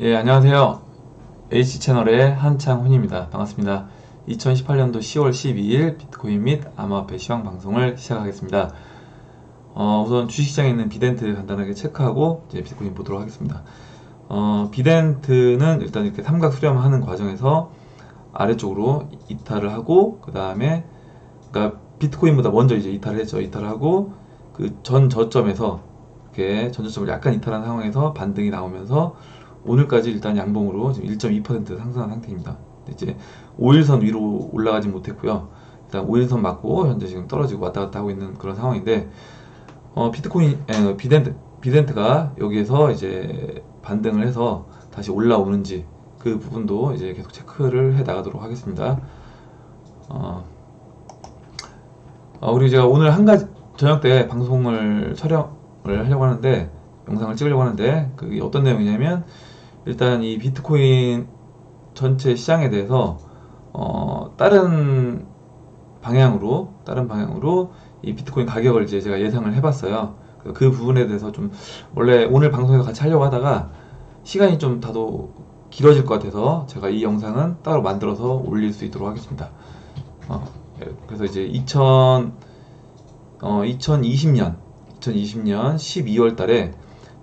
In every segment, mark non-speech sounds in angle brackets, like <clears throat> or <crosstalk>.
예, 안녕하세요. H채널의 한창훈입니다. 반갑습니다. 2018년도 10월 12일 비트코인 및 암호화폐 시황 방송을 시작하겠습니다. 어, 우선 주식시장에 있는 비덴트 간단하게 체크하고 이제 비트코인 보도록 하겠습니다. 어, 비덴트는 일단 이렇게 삼각 수렴하는 과정에서 아래쪽으로 이탈을 하고 그 다음에 그러니까 비트코인보다 먼저 이제 이탈을 했죠. 이탈을 하고 그 전 저점에서 이렇게 전 저점을 약간 이탈한 상황에서 반등이 나오면서 오늘까지 일단 양봉으로 지금 1.2% 상승한 상태입니다. 이제 5일선 위로 올라가지 못했고요. 일단 5일선 맞고 현재 지금 떨어지고 왔다 갔다 하고 있는 그런 상황인데 어, 비트코인 에, 비덴트 비덴트가 여기에서 이제 반등을 해서 다시 올라오는지 그 부분도 이제 계속 체크를 해 나가도록 하겠습니다. 어, 어, 우리 제가 오늘 한 가지 저녁 때 방송을 촬영을 하려고 하는데 영상을 찍으려고 하는데 그게 어떤 내용이냐면 일단 이 비트코인 전체 시장에 대해서 어, 다른 방향으로 다른 방향으로 이 비트코인 가격을 이제 제가 예상을 해봤어요. 그 부분에 대해서 좀 원래 오늘 방송에서 같이 하려고 하다가 시간이 좀 다도 길어질 것 같아서 제가 이 영상은 따로 만들어서 올릴 수 있도록 하겠습니다. 어, 그래서 이제 2000 어, 2020년 2020년 12월 달에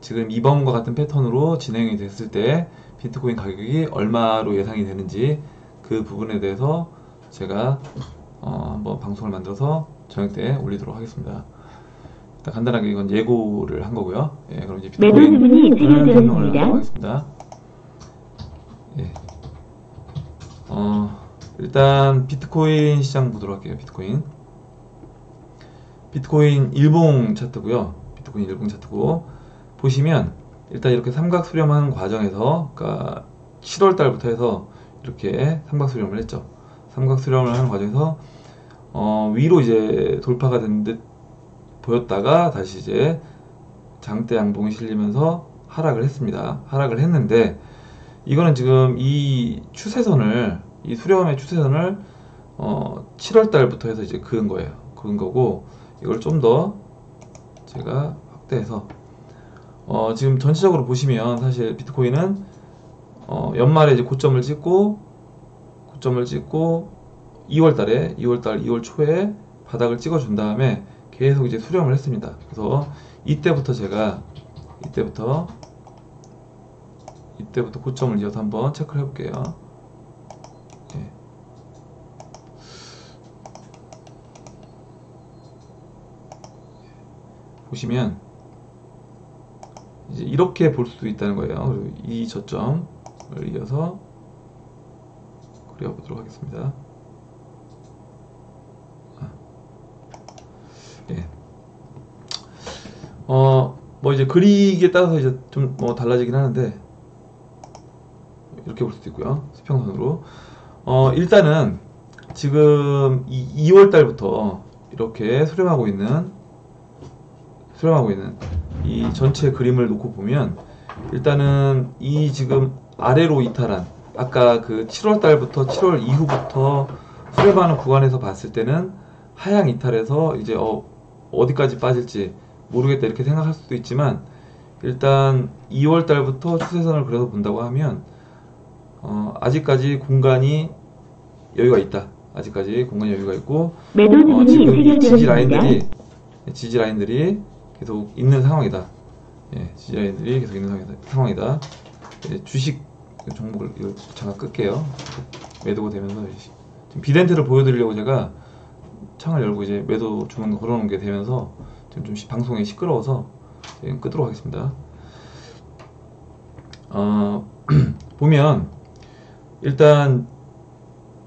지금 이번과 같은 패턴으로 진행이 됐을 때 비트코인 가격이 얼마로 예상이 되는지 그 부분에 대해서 제가 어, 한번 방송을 만들어서 저녁 때 올리도록 하겠습니다. 일단 간단하게 이건 예고를 한 거고요. 예, 그럼 이제 비트코인 설명을 하도록 하겠습니다. 예. 어, 일단 비트코인 시장 보도록 할게요. 비트코인. 비트코인 일봉 차트고요. 비트코인 일봉 차트고 보시면 일단 이렇게 삼각 수렴하는 과정에서 그러니까 7월 달부터 해서 이렇게 삼각 수렴을 했죠. 삼각 수렴을 하는 과정에서 어, 위로 이제 돌파가 된 듯 보였다가 다시 이제 장대 양봉이 실리면서 하락을 했습니다. 하락을 했는데 이거는 지금 이 추세선을 이 수렴의 추세선을 어, 7월 달부터 해서 이제 그은 거예요. 그은 거고 이걸 좀 더 제가 확대해서 어, 지금 전체적으로 보시면 사실 비트코인은 어, 연말에 이제 고점을 찍고 고점을 찍고 2월 달에 2월 달 2월 초에 바닥을 찍어 준 다음에 계속 이제 수렴을 했습니다. 그래서 이때부터 제가 이때부터 이때부터 고점을 이어서 한번 체크를 해볼게요. 예. 보시면 이제 이렇게 볼 수도 있다는 거예요. 그리고 이 저점을 이어서 그려보도록 하겠습니다. 아. 예. 어, 뭐 이제 그리기에 따라서 이제 좀 뭐 달라지긴 하는데 이렇게 볼 수도 있고요. 수평선으로. 어, 일단은 지금 이 2월 달부터 이렇게 수렴하고 있는 수렴하고 있는 이 전체 그림을 놓고 보면 일단은 이 지금 아래로 이탈한 아까 그 7월 달부터 7월 이후부터 수렴하는 구간에서 봤을 때는 하향 이탈해서 이제 어, 어디까지 빠질지 모르겠다 이렇게 생각할 수도 있지만 일단 2월 달부터 추세선을 그려서 본다고 하면 어, 아직까지 공간이 여유가 있다. 아직까지 공간이 여유가 있고 어, 지금 이 지지 라인들이 지지 라인들이 계속 있는 상황이다. 예, 지지 라인들이 계속 있는 상황이다. 예, 주식 종목을 잠깐 끌게요. 매도가 되면서 지금 비덴트를 보여드리려고 제가 창을 열고 이제 매도 주문 걸어놓은 게 되면서 지금 좀 방송이 시끄러워서 지금 끄도록 하겠습니다. 어, <clears throat> 보면 일단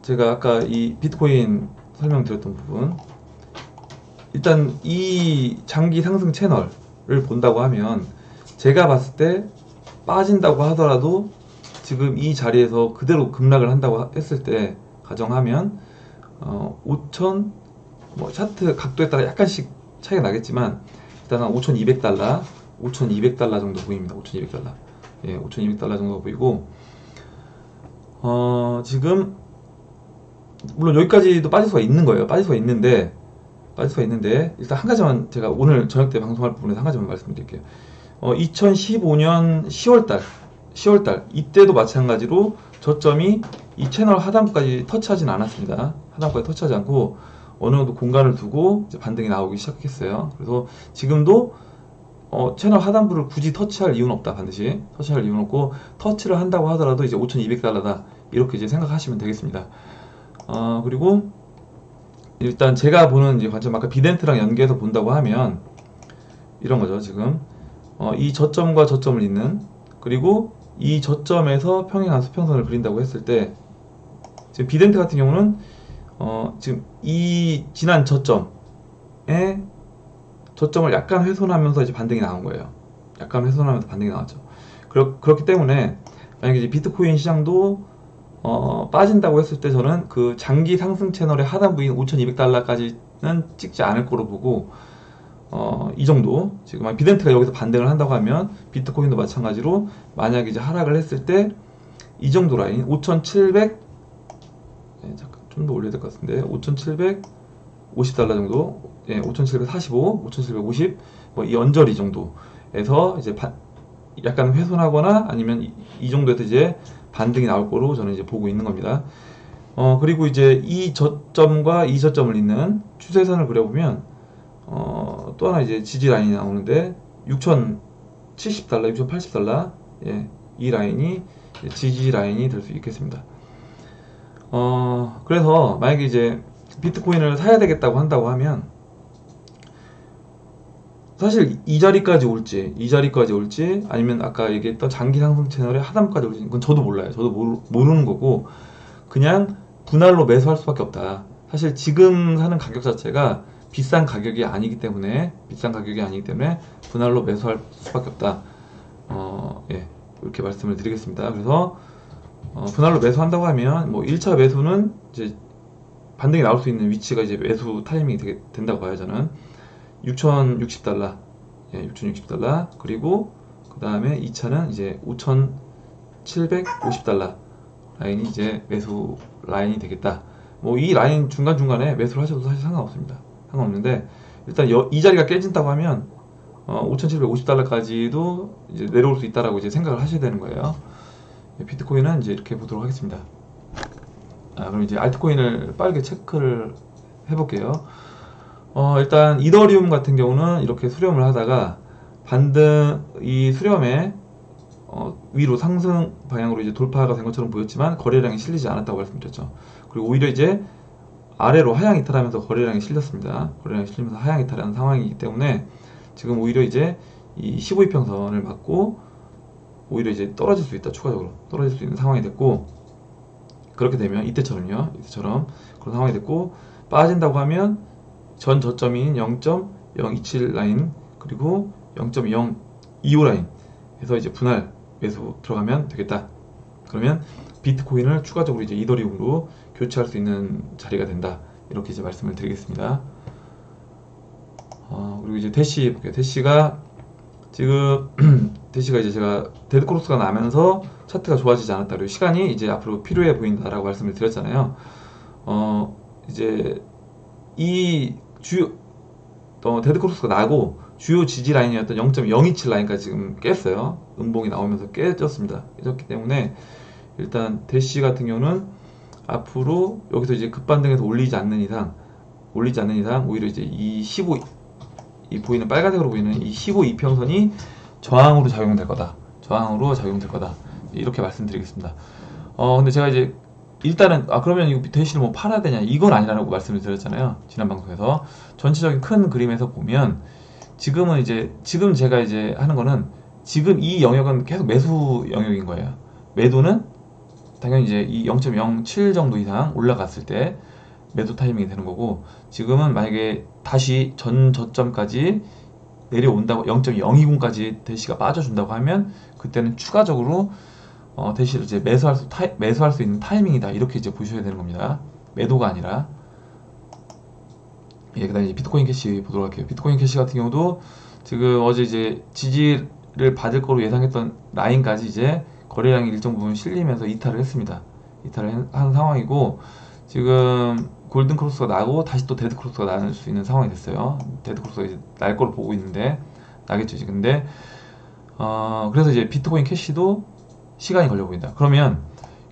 제가 아까 이 비트코인 설명드렸던 부분 일단 이 장기 상승 채널을 본다고 하면 제가 봤을 때 빠진다고 하더라도 지금 이 자리에서 그대로 급락을 한다고 했을 때 가정하면 어, 5천 뭐 차트 각도에 따라 약간씩 차이가 나겠지만 일단 은 5,200달러, 5,200달러 정도 보입니다. 5,200달러. 예, 5,200달러 정도 보이고 어, 지금 물론 여기까지도 빠질 수가 있는 거예요. 빠질 수가 있는데 빠질 수가 있는데 일단 한 가지만 제가 오늘 저녁 때 방송할 부분에서 한 가지만 말씀드릴게요. 어, 2015년 10월 달 10월달 이때도 마찬가지로 저점이 이 채널 하단부까지 터치하진 않았습니다. 하단부까지 터치하지 않고 어느 정도 공간을 두고 반등이 나오기 시작했어요. 그래서 지금도 어, 채널 하단부를 굳이 터치할 이유는 없다 반드시 터치할 이유는 없고 터치를 한다고 하더라도 이제 5,200달러다 이렇게 이제 생각하시면 되겠습니다. 어, 그리고 일단 제가 보는 이제 관점 아까 비덴트랑 연계해서 본다고 하면 이런 거죠 지금 어, 이 저점과 저점을 잇는 그리고 이 저점에서 평행한 수평선을 그린다고 했을 때 지금 비덴트 같은 경우는 어, 지금 이 지난 저점에 저점을 약간 훼손하면서 이제 반등이 나온 거예요. 약간 훼손하면서 반등이 나왔죠. 그렇, 그렇기 때문에 만약에 이제 비트코인 시장도 어, 빠진다고 했을 때 저는 그 장기 상승 채널의 하단부인 5,200달러까지는 찍지 않을 거로 보고 어, 이 정도. 지금 비덴트가 여기서 반등을 한다고 하면 비트코인도 마찬가지로 만약에 이제 하락을 했을 때 이 정도 라인 5,700 네, 잠깐 좀 더 올려야 될 것 같은데 5,750달러 정도 예, 5,745, 5,750뭐이 언저리 정도에서 이제 바, 약간 훼손하거나 아니면 이, 이 정도에서 이제 반등이 나올 거로 저는 이제 보고 있는 겁니다. 어, 그리고 이제 이 저점과 이 저점을 잇는 추세선을 그려보면 어, 또 하나 이제 지지 라인이 나오는데 6,070달러, 6,080달러 예, 이 라인이 지지 라인이 될 수 있겠습니다. 어, 그래서 만약에 이제 비트코인을 사야 되겠다고 한다고 하면 사실 이 자리까지 올지 이 자리까지 올지 아니면 아까 얘기했던 장기 상승 채널의 하단까지 올지 그건 저도 몰라요. 저도 모르, 모르 는 거고 그냥 분할로 매수할 수밖에 없다. 사실 지금 사는 가격 자체가 비싼 가격이 아니기 때문에 비싼 가격이 아니기 때문에 분할로 매수할 수밖에 없다. 어, 예, 이렇게 말씀을 드리겠습니다. 그래서 어, 분할로 매수한다고 하면 뭐 1차 매수는 이제 반등이 나올 수 있는 위치가 이제 매수 타이밍이 되게 된다고 봐요 저는 6,060달러. 예, 6,060달러. 그리고 그 다음에 2차는 이제 5,750달러. 라인이 이제 매수 라인이 되겠다. 뭐 이 라인 중간중간에 매수를 하셔도 사실 상관없습니다. 상관없는데 일단 여, 이 자리가 깨진다고 하면 어, 5,750달러까지도 이제 내려올 수 있다라고 이제 생각을 하셔야 되는 거예요. 예, 비트코인은 이제 이렇게 보도록 하겠습니다. 아, 그럼 이제 알트코인을 빠르게 체크를 해볼게요 어, 일단 이더리움 같은 경우는 이렇게 수렴을 하다가 반등 이 수렴에 어, 위로 상승 방향으로 이제 돌파가 된 것처럼 보였지만 거래량이 실리지 않았다고 말씀드렸죠. 그리고 오히려 이제 아래로 하향 이탈하면서 거래량이 실렸습니다. 거래량이 실리면서 하향 이탈하는 상황이기 때문에 지금 오히려 이제 이 15이평선을 맞고 오히려 이제 떨어질 수 있다 추가적으로 떨어질 수 있는 상황이 됐고 그렇게 되면 이때처럼요 이때처럼 그런 상황이 됐고 빠진다고 하면 전 저점인 0.027 라인 그리고 0.025 라인 해서 이제 분할 매수 들어가면 되겠다. 그러면 비트코인을 추가적으로 이제 이더리움으로 교체할 수 있는 자리가 된다. 이렇게 이제 말씀을 드리겠습니다. 어, 그리고 이제 대시 볼게요. 대시가 지금 <clears throat> 대시가 이제 제가 데드크로스가 나면서 차트가 좋아지지 않았다. 그리고 시간이 이제 앞으로 필요해 보인다라고 말씀을 드렸잖아요. 어, 이제 이 주요 어, 데드 크로스가 나고 주요 지지 라인이었던 0.027 라인까지 지금 깼어요. 음봉이 나오면서 깨졌습니다. 깨졌기 때문에 일단 대시 같은 경우는 앞으로 여기서 이제 급반등해서 올리지 않는 이상 올리지 않는 이상 오히려 이제 이 15, 이 보이는 빨간색으로 보이는 이 15 이평선이 저항으로 작용될 거다. 저항으로 작용될 거다. 이렇게 말씀드리겠습니다. 어 근데 제가 이제 일단은 아 그러면 이거 대신에 뭐 팔아야 되냐? 이건 아니라고 말씀을 드렸잖아요 지난 방송에서. 전체적인 큰 그림에서 보면 지금은 이제 지금 제가 이제 하는 거는 지금 이 영역은 계속 매수 영역인 거예요. 매도는 당연히 이제 이 0.07 정도 이상 올라갔을 때 매도 타이밍이 되는 거고 지금은 만약에 다시 전 저점까지 내려온다고 0.020까지 대시가 빠져준다고 하면 그때는 추가적으로 어, 대시를 이제 매수할 수, 타이, 매수할 수 있는 타이밍이다. 이렇게 이제 보셔야 되는 겁니다. 매도가 아니라. 예, 그 다음에 비트코인 캐시 보도록 할게요. 비트코인 캐시 같은 경우도 지금 어제 이제 지지를 받을 거로 예상했던 라인까지 이제 거래량이 일정 부분 실리면서 이탈을 했습니다. 이탈을 한 상황이고, 지금 골든 크로스가 나고 다시 또 데드 크로스가 날 수 있는 상황이 됐어요. 데드 크로스가 이제 날 거로 보고 있는데, 나겠죠. 근데, 어, 그래서 이제 비트코인 캐시도 시간이 걸려 보인다. 그러면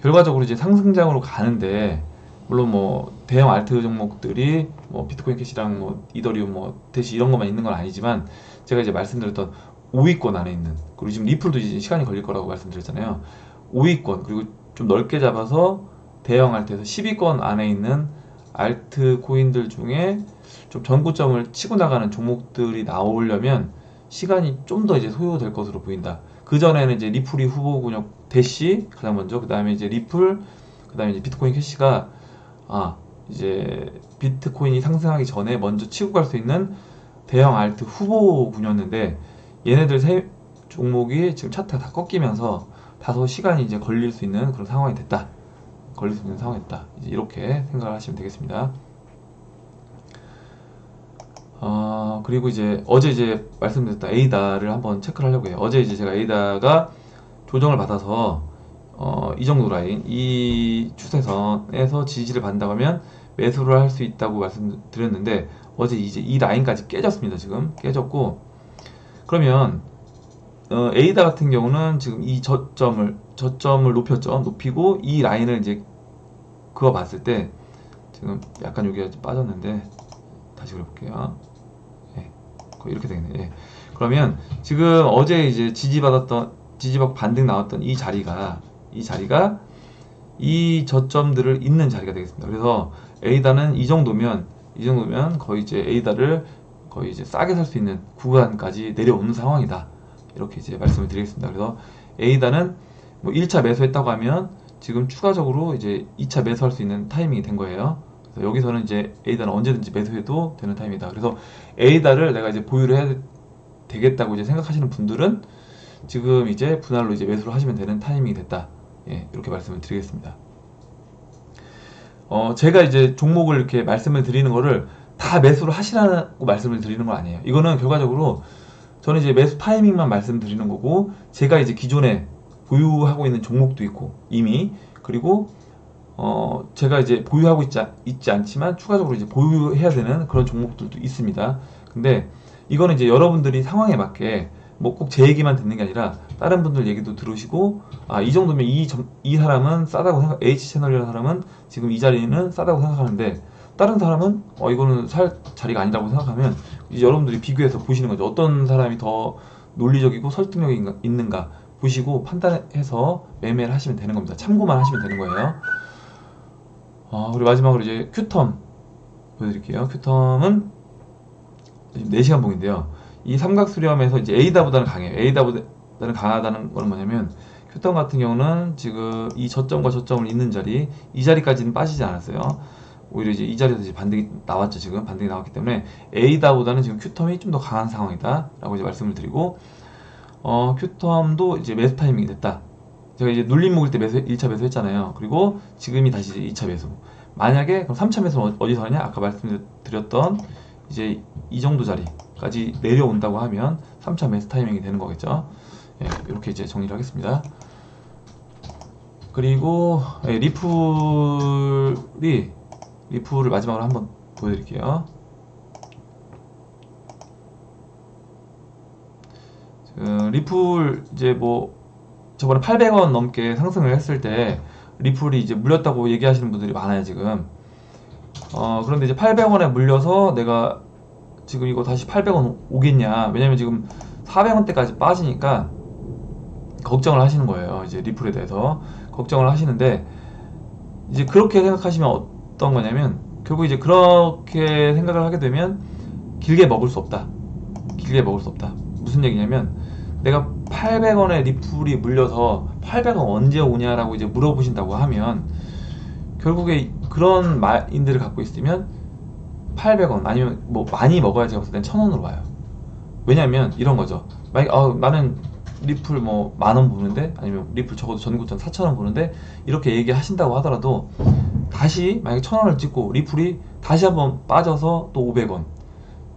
결과적으로 이제 상승장으로 가는데 물론 뭐 대형 알트 종목들이 뭐 비트코인 캐시랑 뭐 이더리움 뭐 대시 이런 것만 있는 건 아니지만 제가 이제 말씀드렸던 5위권 안에 있는 그리고 지금 리플도 이제 시간이 걸릴 거라고 말씀드렸잖아요. 5위권 그리고 좀 넓게 잡아서 대형 알트에서 10위권 안에 있는 알트 코인들 중에 좀 전고점을 치고 나가는 종목들이 나오려면 시간이 좀 더 이제 소요될 것으로 보인다. 그 전에는 이제 리플이 후보 군역 대시 가장 먼저 그 다음에 이제 리플 그 다음에 이제 비트코인 캐시가 아 이제 비트코인이 상승하기 전에 먼저 치고 갈 수 있는 대형 알트 후보군이었는데 얘네들 세 종목이 지금 차트가 다 꺾이면서 다소 시간이 이제 걸릴 수 있는 그런 상황이 됐다. 걸릴 수 있는 상황이 됐다. 이제 이렇게 생각을 하시면 되겠습니다. 어, 그리고 이제 어제 이제 말씀드렸던 에이다를 한번 체크를 하려고 해요. 어제 이제 제가 에이다가 조정을 받아서 어, 이 정도 라인, 이 추세선에서 지지를 받는다고 하면 매수를 할 수 있다고 말씀드렸는데 어제 이제 이 라인까지 깨졌습니다. 지금 깨졌고 그러면 어, 에이다 같은 경우는 지금 이 저점을 저점을 높였죠. 높이고 이 라인을 이제 그거 봤을 때 지금 약간 여기가 빠졌는데 다시 그려볼게요. 예, 이렇게 되겠네. 예. 그러면 지금 어제 이제 지지받았던 지지받 반등 나왔던 이 자리가 이 자리가 이 저점들을 잇는 자리가 되겠습니다. 그래서 에이다는 이 정도면 이 정도면 거의 이제 에이다를 거의 이제 싸게 살 수 있는 구간까지 내려오는 상황이다. 이렇게 이제 말씀을 드리겠습니다. 그래서 에이다는 뭐 1차 매수했다고 하면 지금 추가적으로 이제 2차 매수할 수 있는 타이밍이 된 거예요. 여기서는 이제 에이다는 언제든지 매수해도 되는 타이밍이다. 그래서 에이다를 내가 이제 보유를 해야 되겠다고 이제 생각하시는 분들은 지금 이제 분할로 이제 매수를 하시면 되는 타이밍이 됐다. 예, 이렇게 말씀을 드리겠습니다. 어, 제가 이제 종목을 이렇게 말씀을 드리는 거를 다 매수를 하시라고 말씀을 드리는 건 아니에요. 이거는 결과적으로 저는 이제 매수 타이밍만 말씀드리는 거고 제가 이제 기존에 보유하고 있는 종목도 있고 이미 그리고 어 제가 이제 보유하고 있지, 있지 않지만 추가적으로 이제 보유해야 되는 그런 종목들도 있습니다. 근데 이거는 이제 여러분들이 상황에 맞게 뭐 꼭 제 얘기만 듣는 게 아니라 다른 분들 얘기도 들으시고 아 이 정도면 이, 점, 이 사람은 싸다고 생각 H 채널이라는 사람은 지금 이 자리는 싸다고 생각하는데 다른 사람은 어 이거는 살 자리가 아니라고 생각하면 이제 여러분들이 비교해서 보시는 거죠. 어떤 사람이 더 논리적이고 설득력이 있는가 보시고 판단해서 매매를 하시면 되는 겁니다. 참고만 하시면 되는 거예요. 어, 그리고 마지막으로 이제 큐텀 보여드릴게요. 큐텀은 4시간 봉인데요. 이 삼각 수렴에서 이제 에이다보다는 강해요. 에이다보다는 강하다는 건 뭐냐면 큐텀 같은 경우는 지금 이 저점과 저점을 잇는 자리 이 자리까지는 빠지지 않았어요. 오히려 이제 이 자리에서 이제 반등이 나왔죠 지금 반등이 나왔기 때문에 에이다보다는 지금 큐텀이 좀 더 강한 상황이다라고 이제 말씀을 드리고 어 큐텀도 이제 매수 타이밍이 됐다. 제가 이제 눌림 먹을 때 매수 1차 매수 했잖아요. 그리고 지금이 다시 이제 2차 매수. 만약에 그럼 3차 매수는 어디서 하냐? 아까 말씀드렸던 이제 이 정도 자리까지 내려온다고 하면 3차 매수 타이밍이 되는 거겠죠. 예, 이렇게 이제 정리를 하겠습니다. 그리고 예, 리플이 리플을 마지막으로 한번 보여드릴게요. 그 리플 이제 뭐 저번에 800원 넘게 상승을 했을 때 리플이 이제 물렸다고 얘기하시는 분들이 많아요 지금. 어 그런데 이제 800원에 물려서 내가 지금 이거 다시 800원 오겠냐? 왜냐면 지금 400원대까지 빠지니까 걱정을 하시는 거예요. 이제 리플에 대해서 걱정을 하시는데 이제 그렇게 생각하시면 어떤 거냐면 결국 이제 그렇게 생각을 하게 되면 길게 먹을 수 없다. 길게 먹을 수 없다. 무슨 얘기냐면 내가 800원에 리플이 물려서 800원 언제 오냐라고 이제 물어보신다고 하면 결국에 그런 마인드를 갖고 있으면 800원 아니면 뭐 많이 먹어야지 봤을 땐 1000원으로 와요. 왜냐면 이런 거죠. 만약 어, 나는 리플 뭐 만 원 보는데 아니면 리플 적어도 전고점 4천원 보는데 이렇게 얘기하신다고 하더라도 다시 만약에 1000원을 찍고 리플이 다시 한번 빠져서 또 500원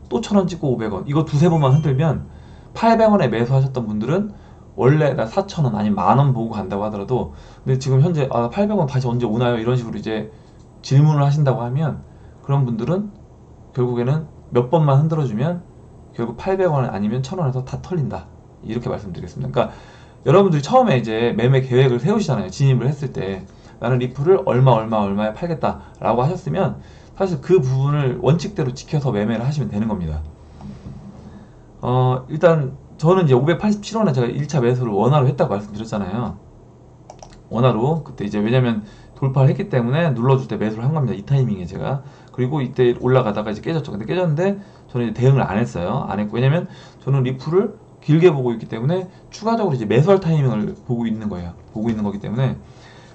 또 1000원 찍고 500원 이거 두세 번만 흔들면 800원에 매수하셨던 분들은 원래 나 4,000원 아니면 만원 보고 간다고 하더라도 근데 지금 현재 아 800원 다시 언제 오나요? 이런 식으로 이제 질문을 하신다고 하면 그런 분들은 결국에는 몇 번만 흔들어주면 결국 800원 아니면 1000원에서 다 털린다 이렇게 말씀드리겠습니다. 그러니까 여러분들이 처음에 이제 매매 계획을 세우시잖아요. 진입을 했을 때 나는 리플을 얼마 얼마 얼마에 팔겠다라고 하셨으면 사실 그 부분을 원칙대로 지켜서 매매를 하시면 되는 겁니다. 어, 일단 저는 이제 587원에 제가 1차 매수를 원화로 했다고 말씀드렸잖아요. 원화로 그때 이제 왜냐면 돌파를 했기 때문에 눌러줄 때 매수를 한 겁니다. 이 타이밍에 제가 그리고 이때 올라가다가 이제 깨졌죠. 근데 깨졌는데 저는 대응을 안 했어요. 안 했고 왜냐면 저는 리플을 길게 보고 있기 때문에 추가적으로 이제 매수할 타이밍을 보고 있는 거예요. 보고 있는 거기 때문에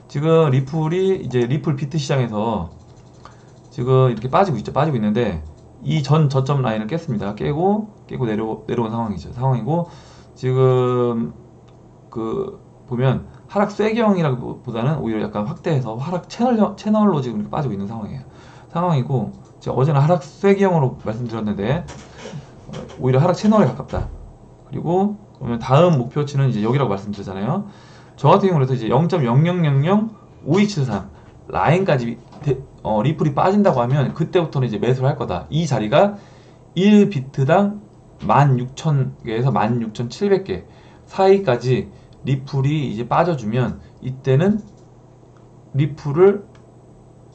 지금 리플이 이제 리플 비트 시장에서 지금 이렇게 빠지고 있죠. 빠지고 있는데 이 전 저점 라인을 깼습니다. 깨고 깨고 내려 내려온 상황이죠. 상황이고 지금 그 보면 하락 쐐기형이라기보다는 오히려 약간 확대해서 하락 채널 채널로 지금 빠지고 있는 상황이에요. 상황이고 제가 어제는 하락 쐐기형으로 말씀드렸는데 오히려 하락 채널에 가깝다. 그리고 그러면 다음 목표치는 이제 여기라고 말씀드렸잖아요. 저 같은 경우는 이제 0.00005273 라인까지 대, 어, 리플이 빠진다고 하면 그때부터는 이제 매수를 할 거다. 이 자리가 1비트당 16,000개에서 16,700개 사이까지 리플이 이제 빠져주면 이때는 리플을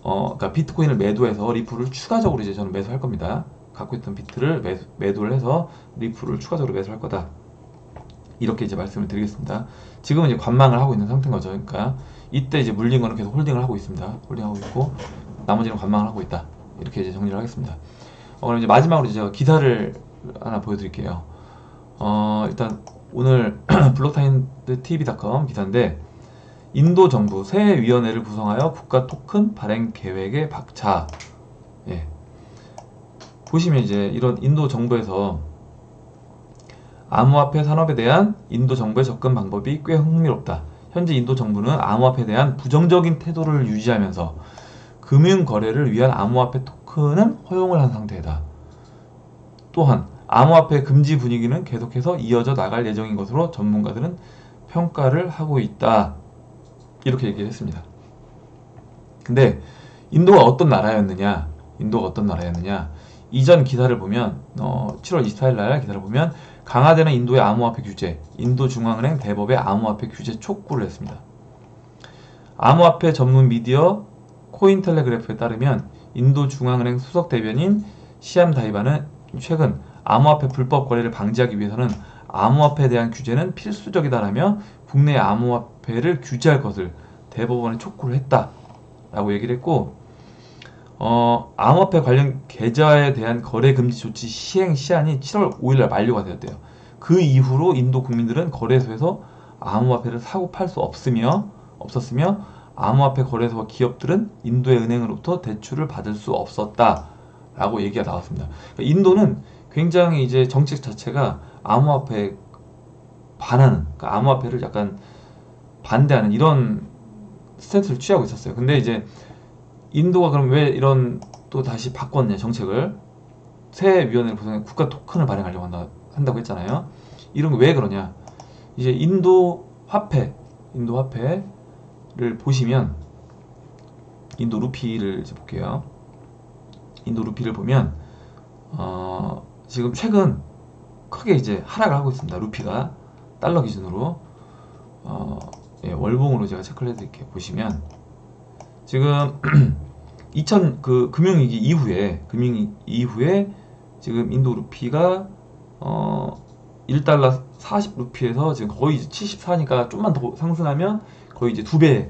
어, 그러니까 비트코인을 매도해서 리플을 추가적으로 이제 저는 매수할 겁니다. 갖고 있던 비트를 매수, 매도를 해서 리플을 추가적으로 매수할 거다. 이렇게 이제 말씀을 드리겠습니다. 지금은 이제 관망을 하고 있는 상태인 거죠. 그러니까 이때 이제 물린 거는 계속 홀딩을 하고 있습니다. 홀딩하고 있고 나머지는 관망을 하고 있다. 이렇게 이제 정리를 하겠습니다. 어, 그럼 이제 마지막으로 제가 기사를 하나 보여드릴게요. 어, 일단 오늘 <clears throat> 블록타임드 tv.com 기사인데 인도 정부 새 위원회를 구성하여 국가 토큰 발행 계획에 박차. 예. 보시면 이제 이런 인도 정부에서 암호화폐 산업에 대한 인도 정부의 접근 방법이 꽤 흥미롭다. 현재 인도 정부는 암호화폐에 대한 부정적인 태도를 유지하면서 금융 거래를 위한 암호화폐 토큰은 허용을 한 상태다. 또한 암호화폐 금지 분위기는 계속해서 이어져 나갈 예정인 것으로 전문가들은 평가를 하고 있다. 이렇게 얘기를 했습니다. 근데 인도가 어떤 나라였느냐? 인도가 어떤 나라였느냐? 이전 기사를 보면 어, 7월 24일 날 기사를 보면 강화되는 인도의 암호화폐 규제, 인도 중앙은행 대법의 암호화폐 규제 촉구를 했습니다. 암호화폐 전문 미디어 코인텔레그래프에 따르면 인도 중앙은행 수석 대변인 시암 다이바는 최근 암호화폐 불법 거래를 방지하기 위해서는 암호화폐에 대한 규제는 필수적이다라며 국내 암호화폐를 규제할 것을 대법원에 촉구를 했다라고 얘기를 했고 어, 암호화폐 관련 계좌에 대한 거래 금지 조치 시행 시한이 7월 5일날 만료가 되었대요. 그 이후로 인도 국민들은 거래소에서 암호화폐를 사고 팔 수 없으며 없었으며 암호화폐 거래소와 기업들은 인도의 은행으로부터 대출을 받을 수 없었다라고 얘기가 나왔습니다. 그러니까 인도는 굉장히 이제 정책 자체가 암호화폐 반하는, 그러니까 암호화폐를 약간 반대하는 이런 스탠스를 취하고 있었어요. 근데 이제 인도가 그럼 왜 이런 또 다시 바꿨냐 정책을 새 위원회를 구성해 국가 토큰을 발행하려고 한다, 한다고 했잖아요. 이런 거왜 그러냐? 이제 인도 화폐, 인도 화폐 를 보시면 인도 루피를 이제 볼게요. 인도 루피를 보면 어, 지금 최근 크게 이제 하락을 하고 있습니다. 루피가 달러 기준으로 어, 예, 월봉으로 제가 체크를 해드릴게요. 보시면 지금 <clears throat> 2000 그 금융위기 이후에 금융위기 이후에 지금 인도 루피가 어 1달러 40 루피에서 지금 거의 74니까 좀만 더 상승하면 거의 이제 두 배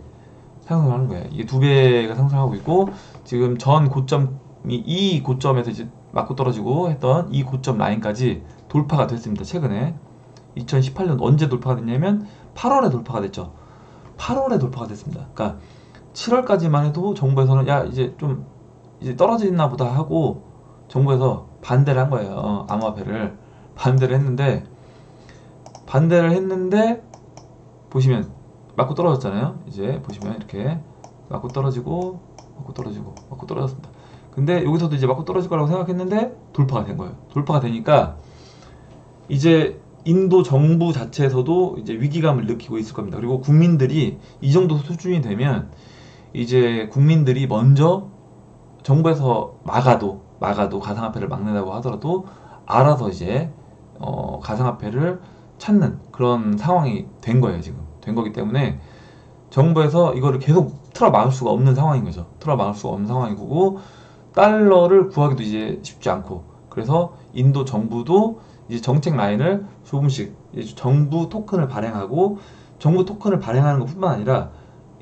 상승하는 거예요. 이게 두 배가 상승하고 있고 지금 전 고점이 이 고점에서 이제 맞고 떨어지고 했던 이 고점 라인까지 돌파가 됐습니다. 최근에 2018년 언제 돌파가 됐냐면 8월에 돌파가 됐죠. 8월에 돌파가 됐습니다. 그러니까 7월까지만 해도 정부에서는 야 이제 좀 이제 떨어지나 보다 하고 정부에서 반대를 한 거예요. 어, 암호화폐를 반대를 했는데 반대를 했는데 보시면 맞고 떨어졌잖아요. 이제 보시면 이렇게 맞고 떨어지고 맞고 떨어지고 맞고 떨어졌습니다. 근데 여기서도 이제 맞고 떨어질 거라고 생각했는데 돌파가 된 거예요. 돌파가 되니까 이제 인도 정부 자체에서도 이제 위기감을 느끼고 있을 겁니다. 그리고 국민들이 이 정도 수준이 되면 이제 국민들이 먼저 정부에서 막아도 막아도 가상화폐를 막는다고 하더라도 알아서 이제 어, 가상화폐를 찾는 그런 상황이 된 거예요, 지금. 된 거기 때문에 정부에서 이거를 계속 틀어 막을 수가 없는 상황인 거죠. 틀어 막을 수가 없는 상황이고 달러를 구하기도 이제 쉽지 않고 그래서 인도 정부도 이제 정책 라인을 조금씩 정부 토큰을 발행하고 정부 토큰을 발행하는 것뿐만 아니라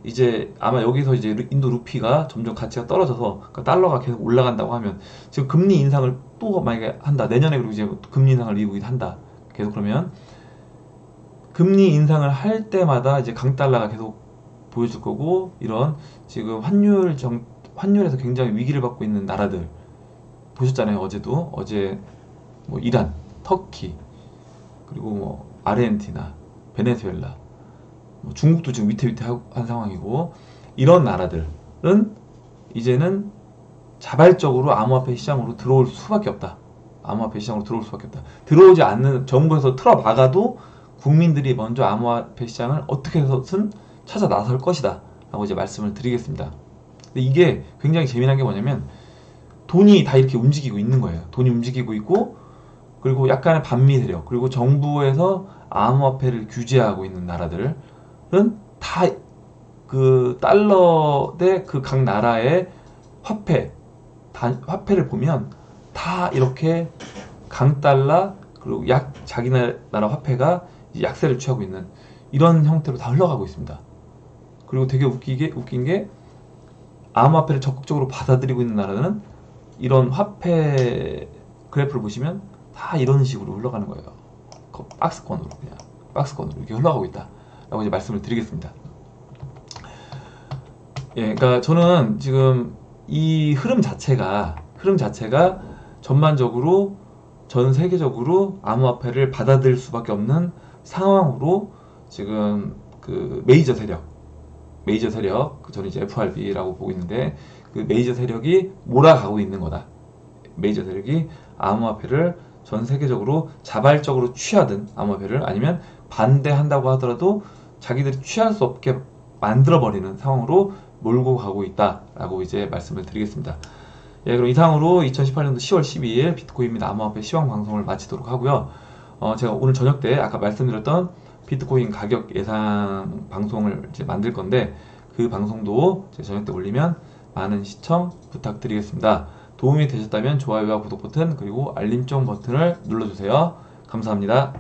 이제 아마 여기서 이제 루- 인도 루피가 점점 가치가 떨어져서 그러니까 달러가 계속 올라간다고 하면 지금 금리 인상을 또 만약에 한다 내년에 그리고 이제 금리 인상을 미국이 한다 계속 그러면 금리 인상을 할 때마다 이제 강달러가 계속 보여줄 거고 이런 지금 환율 정 환율에서 굉장히 위기를 받고 있는 나라들 보셨잖아요 어제도 어제 뭐 이란, 터키 그리고 뭐 아르헨티나, 베네수엘라 뭐 중국도 지금 위태위태한 상황이고 이런 나라들은 이제는 자발적으로 암호화폐 시장으로 들어올 수밖에 없다. 암호화폐 시장으로 들어올 수밖에 없다. 들어오지 않는 정부에서 틀어 막아도 국민들이 먼저 암호화폐 시장을 어떻게 해서든 찾아 나설 것이다. 라고 이제 말씀을 드리겠습니다. 근데 이게 굉장히 재미난 게 뭐냐면 돈이 다 이렇게 움직이고 있는 거예요. 돈이 움직이고 있고 그리고 약간의 반미 세력 그리고 정부에서 암호화폐를 규제하고 있는 나라들은 다 그 달러 대 그 각 나라의 화폐 단, 화폐를 보면 다 이렇게 강 달러 그리고 약 자기 나라 화폐가 약세를 취하고 있는 이런 형태로 다 흘러가고 있습니다. 그리고 되게 웃기게 웃긴 게 암호화폐를 적극적으로 받아들이고 있는 나라는 이런 화폐 그래프를 보시면 다 이런 식으로 흘러가는 거예요. 거- 박스권으로 그냥 박스권으로 이렇게 흘러가고 있다라고 이제 말씀을 드리겠습니다. 예, 그러니까 저는 지금 이 흐름 자체가 흐름 자체가 전반적으로 전 세계적으로 암호화폐를 받아들일 수밖에 없는 상황으로 지금 그 메이저 세력 메이저 세력 그 저는 이제 FRB라고 보고 있는데 그 메이저 세력이 몰아가고 있는 거다. 메이저 세력이 암호화폐를 전 세계적으로 자발적으로 취하든 암호화폐를 아니면 반대한다고 하더라도 자기들이 취할 수 없게 만들어 버리는 상황으로 몰고 가고 있다라고 이제 말씀을 드리겠습니다. 예, 그럼 이상으로 2018년도 10월 12일 비트코인 및 암호화폐 시황 방송을 마치도록 하고요. 어, 제가 오늘 저녁 때 아까 말씀드렸던 비트코인 가격 예상 방송을 이제 만들 건데 그 방송도 제 저녁 때 올리면 많은 시청 부탁드리겠습니다. 도움이 되셨다면 좋아요와 구독 버튼 그리고 알림종 버튼을 눌러주세요. 감사합니다.